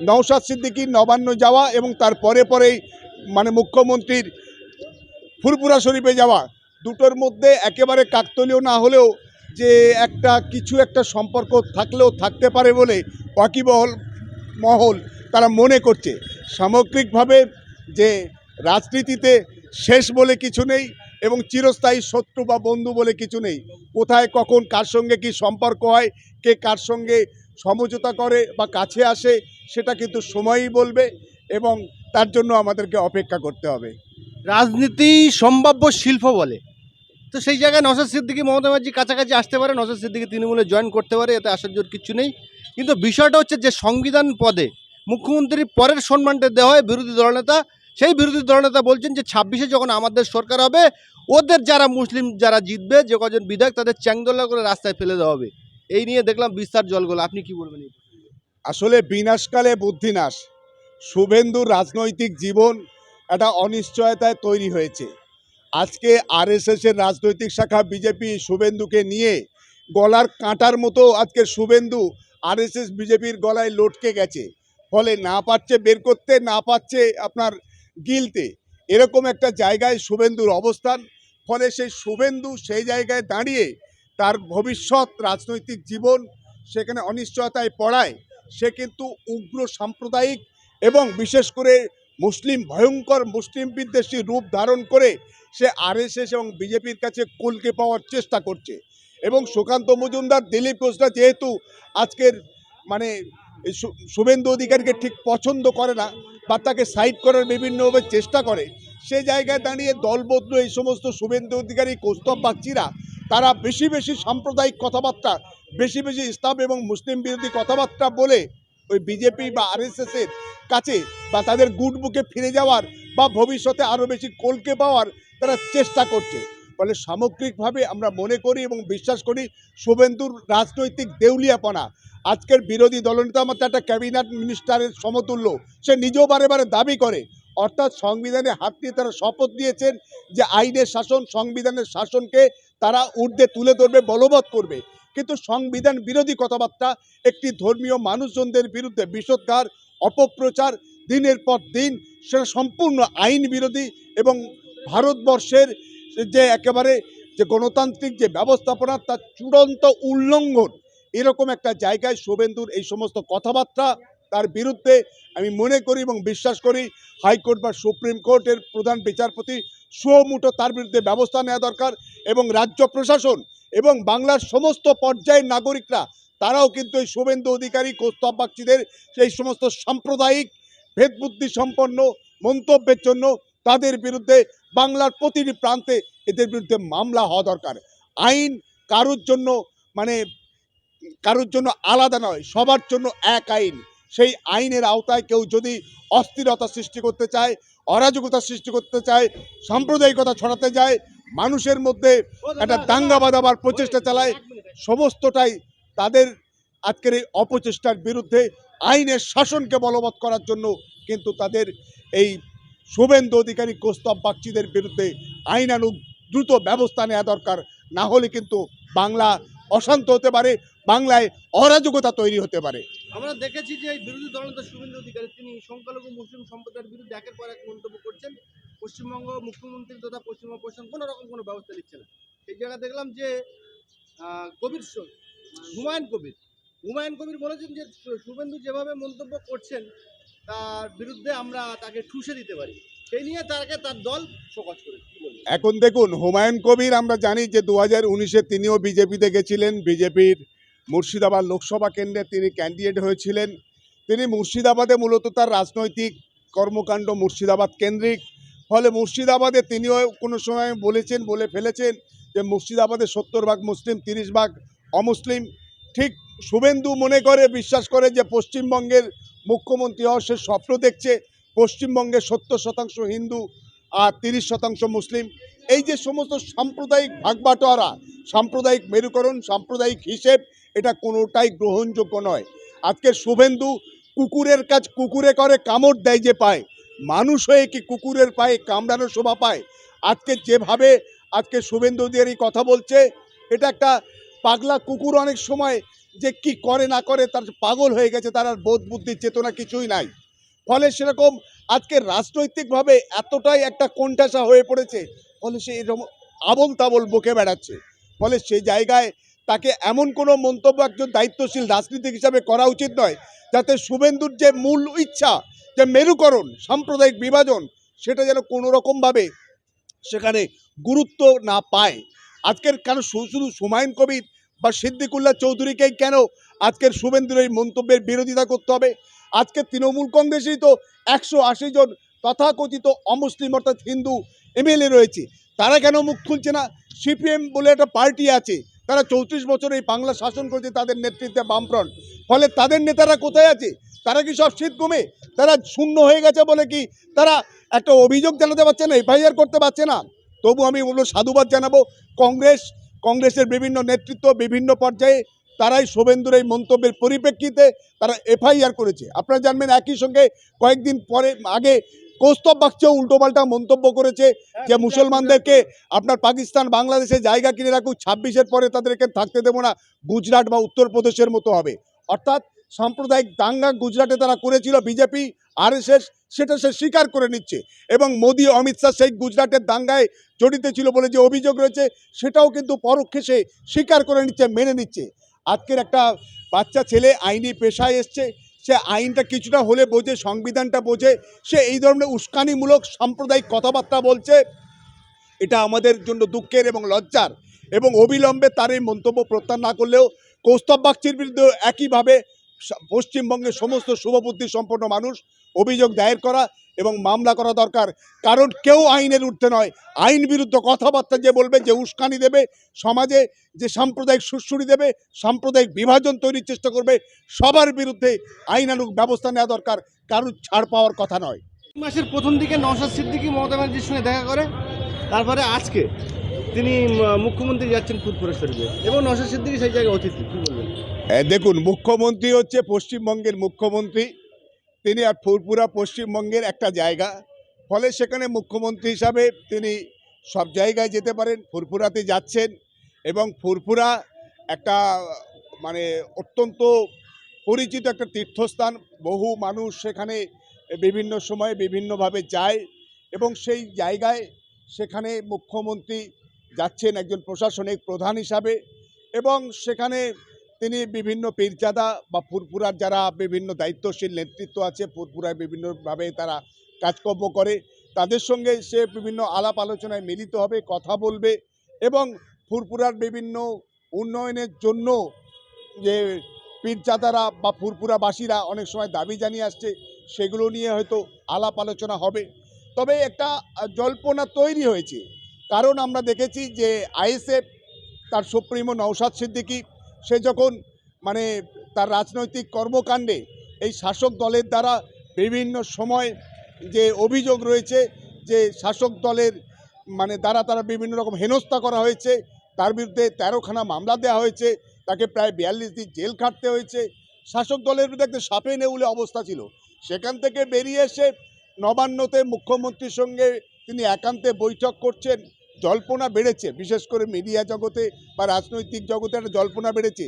নওশাদ সিদ্দিকীর নবান্ন যাওয়া এবং তার পরে পরেই মানে মুখ্যমন্ত্রীর ফুরপুরা শরীফে যাওয়া, দুটোর মধ্যে একেবারে কাকতলীয় না হলেও যে একটা কিছু একটা সম্পর্ক থাকলেও থাকতে পারে বলে ওয়াকিবহল মহল তারা মনে করছে। সামগ্রিকভাবে যে রাজনীতিতে শেষ বলে কিছু নেই এবং চিরস্থায়ী শত্রু বা বন্ধু বলে কিছু নেই। কোথায়, কখন, কার সঙ্গে কি সম্পর্ক হয়, কে কার সঙ্গে সমঝোতা করে বা কাছে আসে, সেটা কিন্তু সময়ই বলবে এবং তার জন্য আমাদেরকে অপেক্ষা করতে হবে। রাজনীতি সম্ভাব্য শিল্প বলে। তো সেই জায়গায় নসাদ সিদ্দিকি মমতা ব্যানার্জি কাছাকাছি আসতে পারে নসাদ সিদ্দিকি তৃণমূলে জয়েন করতে পারে, এতে আশ্চর্যের কিছু নেই। কিন্তু বিষয়টা হচ্ছে যে সংবিধান পদে মুখ্যমন্ত্রীর পরের সম্মানটা দেওয়া হয় বিরোধী দলনেতা। সেই বিরোধী দলনেতা বলছেন যে ছাব্বিশে যখন আমাদের সরকার হবে, ওদের যারা মুসলিম যারা জিতবে, যে কজন বিধায়ক, তাদের চ্যাংদোলা করে রাস্তায় ফেলে দেওয়া হবে। এই নিয়ে দেখলাম বিস্তার জলগুলো। আপনি কি বলবেন? আসলে বিনাশকালে বুদ্ধিনাশ। শুভেন্দুর রাজনৈতিক জীবন একটা অনিশ্চয়তায় তৈরি হয়েছে। আজকে আরএসএসের রাজনৈতিক শাখা বিজেপি শুভেন্দুকে নিয়ে গলার কাঁটার মতো আজকে শুভেন্দু আরএসএস বিজেপির গলায় লটকে গেছে। ফলে না পারছে বের করতে, না পারছে আপনার গিলতে। এরকম একটা জায়গায় শুভেন্দুর অবস্থান। ফলে সেই শুভেন্দু সেই জায়গায় দাঁড়িয়ে তার ভবিষ্যৎ, রাজনৈতিক জীবন সেখানে অনিশ্চয়তায় পড়ায়, সে কিন্তু উগ্র সাম্প্রদায়িক এবং বিশেষ করে মুসলিম, ভয়ঙ্কর মুসলিম বিদ্বেষী রূপ ধারণ করে সে আরএসএস এবং বিজেপির কাছে কলকে পাওয়ার চেষ্টা করছে। এবং সুকান্ত মজুমদার, দিলীপ ঘোষরা যেহেতু আজকের মানে শুভেন্দু অধিকারীকে ঠিক পছন্দ করে না বা তাকে সাইড করার বিভিন্নভাবে চেষ্টা করে, সে জায়গায় দাঁড়িয়ে দলবদ্ধ এই সমস্ত শুভেন্দু অধিকারী, কৌস্তব বাগচিরা তারা বেশি বেশি সাম্প্রদায়িক কথাবার্তা, বেশি বেশি ইসলাম এবং মুসলিম বিরোধী কথাবার্তা বলে ওই বিজেপি বা আরএসএসের কাছে বা তাদের গুড বুকে ফিরে যাওয়ার বা ভবিষ্যতে আরও বেশি কলকে পাওয়ার তারা চেষ্টা করছে। ফলে সামগ্রিকভাবে আমরা মনে করি এবং বিশ্বাস করি শুভেন্দুর রাজনৈতিক দেউলিয়াপনা। আজকের বিরোধী দলনেতা মধ্যে একটা ক্যাবিনেট মিনিস্টারের সমতুল্য, সে নিজেও বারে বারে দাবি করে। অর্থাৎ সংবিধানে হাত দিয়ে তারা শপথ দিয়েছেন যে আইনের শাসন, সংবিধানের শাসনকে তারা ঊর্ধ্বে তুলে ধরবে, বলবৎ করবে। কিন্তু সংবিধান বিরোধী কথাবার্তা একটি ধর্মীয় মানুষজনদের বিরুদ্ধে বিষোদ্গার, অপপ্রচার, দিনের পর দিন সেটা সম্পূর্ণ আইন বিরোধী এবং ভারতবর্ষের যে একেবারে যে গণতান্ত্রিক যে ব্যবস্থাপনা তার চূড়ান্ত উল্লঙ্ঘন, এরকম একটা জায়গায় শুভেন্দুর এই সমস্ত কথাবার্তা তার বিরুদ্ধে আমি মনে করি এবং বিশ্বাস করি। হাইকোর্ট বা সুপ্রিম কোর্টের প্রধান বিচারপতি সুমুটো তার বিরুদ্ধে ব্যবস্থা নেওয়া দরকার এবং রাজ্য প্রশাসন এবং বাংলার সমস্ত পর্যায়ের নাগরিকরা, তারাও কিন্তু এই শুভেন্দু অধিকারী, কৌস্তব বাগচিদের সেই সমস্ত সাম্প্রদায়িক ভেদবুদ্ধি সম্পন্ন মন্তব্যের জন্য তাদের বিরুদ্ধে বাংলার প্রতিটি প্রান্তে এদের বিরুদ্ধে মামলা হওয়া দরকার। আইন কারোর জন্য মানে কারোর জন্য আলাদা নয়, সবার জন্য এক আইন। সেই আইনের আওতায় কেউ যদি অস্থিরতা সৃষ্টি করতে চায় অরাজকতা সৃষ্টি করতে চায়, সাম্প্রদায়িকতা ছড়াতে যায়, মানুষের মধ্যে একটা দাঙ্গা বাঁধাবার প্রচেষ্টা চালায়, সমস্তটাই তাদের আজকের এই অপচেষ্টার বিরুদ্ধে আইনের শাসনকে বলবৎ করার জন্য কিন্তু তাদের এই শুভেন্দু অধিকারী কোস্তব বাগচিদের বিরুদ্ধে আইনানুগ দ্রুত ব্যবস্থা নেওয়া দরকার। না হলে কিন্তু বাংলা অশান্ত হতে পারে, বাংলায় অরাজকতা তৈরি হতে পারে। আমরা দেখেছি যে এই বিরোধী দলনেতা শুভেন্দু অধিকারী, তিনি সংখ্যালঘু মুসলিম সম্প্রদায়ের বিরুদ্ধে একের পর এক মন্তব্য করছেন। পশ্চিমবঙ্গ মুখ্যমন্ত্রী তথা পশ্চিমবঙ্গ প্রশাসন কোনো রকম কোনো ব্যবস্থা নিচ্ছে না। সেই জায়গায় দেখলাম যে কবির হুমায়ুন কবির। হুমায়ুন কবির বলেছেন যে শুভেন্দু যেভাবে মন্তব্য করছেন, তার বিরুদ্ধে আমরা তাকে ঠুসে দিতে পারি। সেই নিয়ে তাকে তার দল প্রকাশ করে। এখন দেখুন, হুমায়ুন কবির আমরা জানি যে দু হাজার উনিশে তিনিও বিজেপিতে গেছিলেন। বিজেপির মুর্শিদাবাদ লোকসভা কেন্দ্রে তিনি ক্যান্ডিডেট হয়েছিলেন। তিনি মুর্শিদাবাদে মূলত তার রাজনৈতিক কর্মকাণ্ড মুর্শিদাবাদ কেন্দ্রিক। ফলে মুর্শিদাবাদে তিনিও কোনো সময় বলেছেন, বলে ফেলেছেন যে মুর্শিদাবাদে সত্তর ভাগ মুসলিম, তিরিশ ভাগ অমুসলিম। ঠিক শুভেন্দু মনে করে, বিশ্বাস করে যে পশ্চিমবঙ্গের মুখ্যমন্ত্রী হওয়ার সে স্বপ্ন দেখছে, পশ্চিমবঙ্গে সত্তর শতাংশ হিন্দু আর তিরিশ শতাংশ মুসলিম। এই যে সমস্ত সাম্প্রদায়িক ভাগবাটোয়ারা, সাম্প্রদায়িক মেরুকরণ, সাম্প্রদায়িক হিসেব এটা কোনোটাই গ্রহণযোগ্য নয়। আজকে শুভেন্দু কুকুরের কাজ কুকুরে করে, কামড় দেয় যে পায়। মানুষ হয়ে কি কুকুরের পায়ে কামড়ানো শোভা পায়? আজকে যেভাবে আজকে শুভেন্দু অধিকারী কথা বলছে, এটা একটা পাগলা কুকুর অনেক সময় যে কি করে না করে তার পাগল হয়ে গেছে, তার আর বোধ বুদ্ধির চেতনা কিছুই নাই। ফলে সেরকম আজকে রাজনৈতিকভাবে এতটাই একটা কোণঠাসা হয়ে পড়েছে, ফলে সে এরকম আবল তাবল বকে বেড়াচ্ছে। ফলে সেই জায়গায় তাকে এমন কোনো মন্তব্য একজন দায়িত্বশীল রাজনীতিক হিসাবে করা উচিত নয়, যাতে শুভেন্দুর যে মূল ইচ্ছা, যে মেরুকরণ, সাম্প্রদায়িক বিভাজন, সেটা যেন কোনো রকমভাবে সেখানে গুরুত্ব না পায়। আজকের শু- শুধু হুমায়ুন কবির বা সিদ্দিকুল্লাহ চৌধুরীকেই কেন আজকের শুভেন্দুর এই মন্তব্যের বিরোধিতা করতে হবে? আজকে তৃণমূল কংগ্রেসেই তো একশো আশি জন তথাকথিত অমুসলিম, অর্থাৎ হিন্দু এমএলএ রয়েছে। তারা কেন মুখ খুলছে না? সিপিএম বলে একটা পার্টি আছে। তারা চৌত্রিশ বছর এই বাংলা শাসন করেছে, তাদের নেতৃত্বে বামফ্রন্ট। ফলে তাদের নেতারা কোথায় আছে? তারা কি সব শীত কমে তারা শূন্য হয়ে গেছে বলে কি তারা একটা অভিযোগ জানাতে পারছে না, এফআইআর করতে পারছে না? তবু আমি বলব, সাধুবাদ জানাব, কংগ্রেস, কংগ্রেসের বিভিন্ন নেতৃত্ব বিভিন্ন পর্যায়ে তারাই শুভেন্দুর এই মন্তব্যের পরিপ্রেক্ষিতে তারা এফআইআর করেছে। আপনারা জানবেন একই সঙ্গে কয়েকদিন পরে, আগে কৌস্তব বাগচিও উল্টোপাল্টা মন্তব্য করেছে যে মুসলমানদেরকে আপনার পাকিস্তান বাংলাদেশে জায়গা কিনে রাখুক ছাব্বিশের পরে তাদেরকে থাকতে দেবো না গুজরাট বা উত্তরপ্রদেশের মতো হবে। অর্থাৎ সাম্প্রদায়িক দাঙ্গা গুজরাটে তারা করেছিল বিজেপি আরএসএস সেটা সে স্বীকার করে নিচ্ছে। এবং মোদি অমিত শাহ সেই গুজরাটের দাঙ্গায় জড়িত ছিল বলে যে অভিযোগ রয়েছে সেটাও কিন্তু পরোক্ষে সে স্বীকার করে নিচ্ছে মেনে নিচ্ছে। আজকের একটা বাচ্চা ছেলে আইনি পেশায় এসছে সে আইনটা কিছুটা হলে বোঝে, সংবিধানটা বোঝে, সে এই ধরনের উস্কানিমূলক সাম্প্রদায়িক কথাবার্তা বলছে। এটা আমাদের জন্য দুঃখের এবং লজ্জার এবং অবিলম্বে তার এই মন্তব্য প্রত্যাহার না করলেও কৌস্তব বাগচির বিরুদ্ধে একইভাবে পশ্চিমবঙ্গের সমস্ত শুভবুদ্ধি সম্পন্ন মানুষ অভিযোগ দায়ের করা এবং মামলা করা দরকার। কারণ কেউ আইনের ঊর্ধ্বে নয়। আইন বিরুদ্ধ কথাবার্তা যে বলবে যে উস্কানি দেবে সমাজে যে সাম্প্রদায়িক সুশ্রুড়ি দেবে সাম্প্রদায়িক বিভাজন তৈরির চেষ্টা করবে সবার বিরুদ্ধে আইনানুগ ব্যবস্থা নেওয়া দরকার। কারোর ছাড় পাওয়ার কথা নয়। মাসের প্রথম দিকে নওশাদ সিদ্দিকি মমতা ব্যানার্জির সঙ্গে দেখা করে তারপরে আজকে তিনি মুখ্যমন্ত্রী যাচ্ছেন ফুটপুরে শরীফে। এবং নওশাদ সিদ্দিকি সেই জায়গায় অতিথি কী বলবেন? হ্যাঁ, দেখুন মুখ্যমন্ত্রী হচ্ছে পশ্চিমবঙ্গের মুখ্যমন্ত্রী। তিনি আর ফুরপুরা পশ্চিমবঙ্গের একটা জায়গা। ফলে সেখানে মুখ্যমন্ত্রী হিসাবে তিনি সব জায়গায় যেতে পারেন ফুরপুরাতে যাচ্ছেন এবং ফুরপুরা একটা মানে অত্যন্ত পরিচিত একটা তীর্থস্থান। বহু মানুষ সেখানে বিভিন্ন সময়ে বিভিন্নভাবে যায় এবং সেই জায়গায় সেখানে মুখ্যমন্ত্রী যাচ্ছেন একজন প্রশাসনিক প্রধান হিসাবে এবং সেখানে তিনি বিভিন্ন পীরজাদা বা ফুরপুরার যারা বিভিন্ন দায়িত্বশীল নেতৃত্ব আছে ফুরপুরায় বিভিন্নভাবে তারা কাজকর্ম করে, তাদের সঙ্গে সে বিভিন্ন আলাপ আলোচনায় মিলিত হবে, কথা বলবে এবং ফুরপুরার বিভিন্ন উন্নয়নের জন্য যে পীরজাদারা বা ফুরপুরাবাসীরা অনেক সময় দাবি জানিয়ে আসছে, সেগুলো নিয়ে হয়তো আলাপ আলোচনা হবে। তবে একটা জল্পনা তৈরি হয়েছে। কারণ আমরা দেখেছি যে আইএসএফ, তার সুপ্রিমো নওশাদ সিদ্দিকী সে যখন মানে তার রাজনৈতিক কর্মকাণ্ডে এই শাসক দলের দ্বারা বিভিন্ন সময় যে অভিযোগ রয়েছে যে শাসক দলের মানে দ্বারা তারা বিভিন্ন রকম হেনস্থা করা হয়েছে, তার বিরুদ্ধে তেরোখানা মামলা দেওয়া হয়েছে, তাকে প্রায় বিয়াল্লিশ দিন জেল খাটতে হয়েছে। শাসক দলের বিরুদ্ধে একটা সাপে নেউলে অবস্থা ছিল। সেখান থেকে বেরিয়ে এসে নবান্নতে মুখ্যমন্ত্রীর সঙ্গে তিনি একান্তে বৈঠক করছেন। জল্পনা বেড়েছে বিশেষ করে মিডিয়া জগতে বা রাজনৈতিক জগতে একটা জল্পনা বেড়েছে।